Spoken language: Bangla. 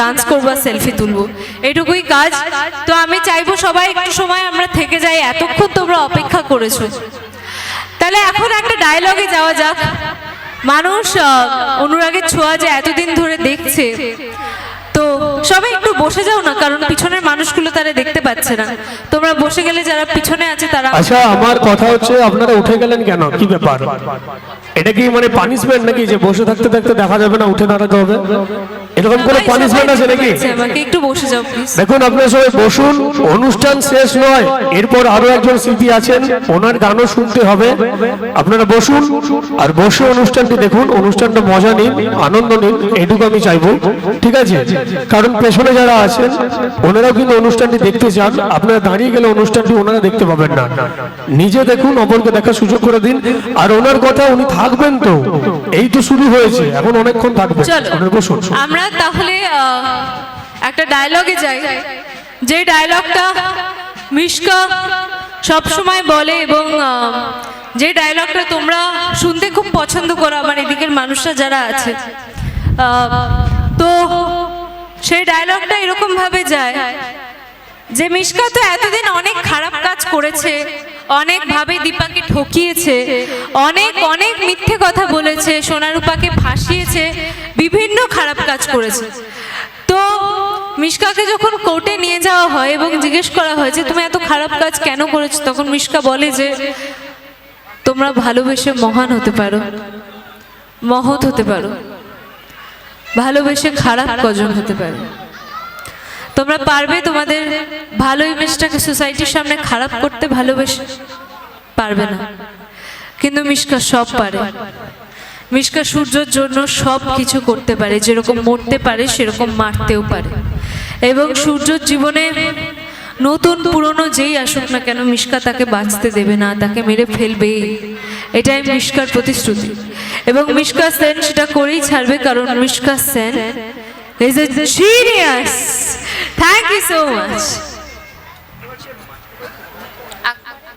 ডান্স করব আর সেলফি তুলবো। এটুকুই কাজ। তো আমি চাইব সবাই একটু সময় আমরা থেকে যাই, এতক্ষণ তোমরা অপেক্ষা করেছ। তাহলে এখন একটা ডায়লগে যাওয়া যাক। মানুষ অনুরাগের ছোঁয়া যে এতদিন ধরে দেখছে, তো সবাই একটু বসে যাও না, কারণ পিছনের মানুষগুলো তারা দেখতে পাচ্ছে না। তোমরা বসে গেলে যারা পিছনে আছে তারা আচ্ছা আমার কথা হচ্ছে আপনারা উঠে গেলেন কেন? কি ব্যাপার? এটা কি মানে পানিশমেন্ট নাকি যে বসে থাকতে থাকতে দেখা যাবে না, উঠে দাঁড়াতে হবে? এরকম কোনো পানিশমেন্ট আছে নাকি? আমাকে একটু বসে যাও প্লিজ দেখুন আপনারা সবাই বসুন অনুষ্ঠান শেষ নয় এরপর আরও একজন শিল্পী আছেন ওনার গানও শুনতে হবে। আপনারা বসুন আর বসে অনুষ্ঠানটি দেখুন অনুষ্ঠানটা মজা নিন আনন্দ নিন এটুকু আমি চাইব ঠিক আছে? কারণ পেছনে যারা আছেন ওনারাও কিন্তু অনুষ্ঠানটি দেখতে চান আপনারা দাঁড়িয়ে গেলে অনুষ্ঠানটি ওনারা দেখতে পাবেন না। নিজে দেখুন অপরকে দেখার সুযোগ করে দিন আর ওনার কথা উনি থাকবেন তো এই তো শুরু হয়েছে এখন অনেকক্ষণ থাকবেন বসুন। আমরা তাহলে একটা ডায়লগে যাই। যে ডায়লগটা মিশকা সব সময় বলে এবং যে ডায়লগটা তোমরা শুনতে খুব পছন্দ করো, আমার এদিকের মানুষরা যারা আছে তো সেই ডায়লগটা এরকম ভাবে যায় যে মিশকা তো এতদিন অনেক খারাপ কাজ করেছে অনেক ভাবে দীপাকে ঠকিয়েছে, অনেক অনেক মিথ্যে কথা বলেছে, সোনারূপাকে ফাঁসিয়েছে, বিভিন্ন খারাপ কাজ করেছে। তো মিশকাকে যখন কোর্টে নিয়ে যাওয়া হয় এবং জিজ্ঞেস করা হয় যে, তুমি এত খারাপ কাজ কেন করেছ? তখন মিশকা বলে যে, তোমরা ভালোবেসে মহান হতে পারো, মহৎ হতে পারো, ভালোবেসে খারাপ কজন হতে পারো। তোমরা পারবে তোমাদের ভালো ইমেজটাকে সোসাইটির সামনে খারাপ করতে ভালোবেসে, পারবে না। কিন্তু মিশকা সব পারে। মিশকা সূর্যর জন্য সব কিছু করতে পারে, যেরকম মরতে পারে, সেরকম মারতেও পারে। এবং সূর্যর জীবনে নতুন পুরনো যেই আসুক না কেন, মিশকা তাকে বাঁচতে দেবে না, তাকে মেরে ফেলবেই এটাই মিশকার প্রতিশ্রুতি। এবং মিশকা সেন সেটা করেই ছাড়বে, কারণ Mishka Sen is a genius thank you so much